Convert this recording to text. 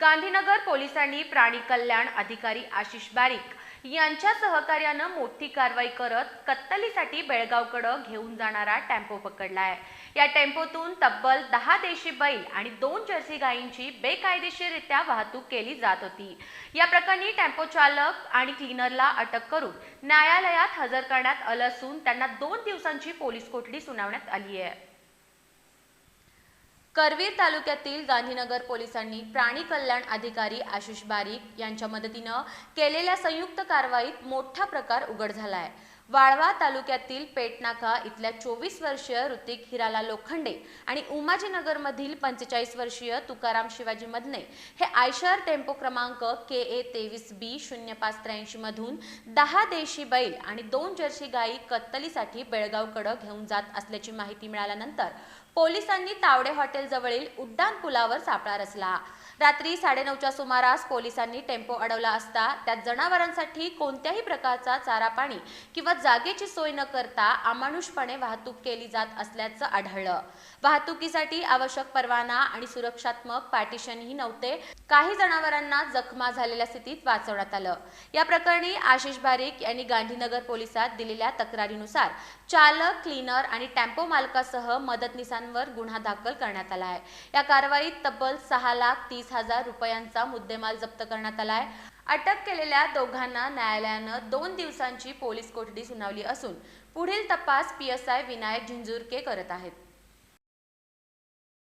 गांधीनगर पोलिसांनी प्राणी कल्याण अधिकारी आशिष बारीक यांच्या सहकार्यानं मोठी कारवाई करत कत्तलीसाठी बेळगावकडं घेऊन जाणारा टेम्पो पकडलाय. या टेम्पोतून तब्बल दहा देशी बैल आणि दोन जर्सी गायींची बेकायदेशीररित्या वाहतूक केली जात होती. या प्रकरणी टेम्पो चालक आणि क्लीनरला अटक करून न्यायालयात हजर करण्यात आलं असून त्यांना दोन दिवसांची पोलीस कोठडी सुनावण्यात आली आहे करवीर तालुक्यातील गांधीनगर पोलिसांनी प्राणी कल्याण अधिकारी आशिष बारीक यांच्या मदतीनं केलेल्या संयुक्त कारवाईत मोठा प्रकार उघड झाला आहे वाळवा तालुक्यातील पेटनाका इथल्या चोवीस वर्षीय ऋतिक हिराला लोखंडे आणि उमाजीनगरमधील पंचेचाळीस वर्षीय तुकाराम शिवाजी मदने हे आयशर टेम्पो क्रमांक के ए तेवीस बी शून्य पाच त्र्याऐंशीमधून दहा देशी बैल आणि दोन जर्सी गायी कत्तलीसाठी बेळगावकडं घेऊन जात असल्याची माहिती मिळाल्यानंतर पोलिसांनी तावडे हॉटेल जवळील उड्डाण पुलावर सापळा रचला. रात्री साडेनऊच्या सुमारास पोलिसांनी टेम्पो अडवला असता त्यात जनावरांसाठी कोणत्याही प्रकारचा चारा पाणी किंवा जागेची सोय न करता अमानुषपणे वाहतूक केली जात असल्याचं आढळलं. वाहतुकीसाठी आवश्यक परवाना आणि सुरक्षात्मक पार्टिशनही नव्हते. काही जनावरांना जखमा झालेल्या स्थितीत वाचवण्यात आलं. या प्रकरणी आशिष बारीक यांनी गांधीनगर पोलिसात दिलेल्या तक्रारीनुसार चालक क्लीनर आणि टेम्पो मालकासह मदतनीसांवर गुन्हा दाखल करण्यात आला आहे. या कारवाईत तब्बल सहा लाख तीस हजार रुपयांचा मुद्देमाल जप्त करण्यात आला आहे. अटक केलेल्या दोघांना न्यायालयानं दोन दिवसांची पोलीस कोठडी सुनावली असून पुढील तपास P S I Vinayak Zinjurke करत आहेत.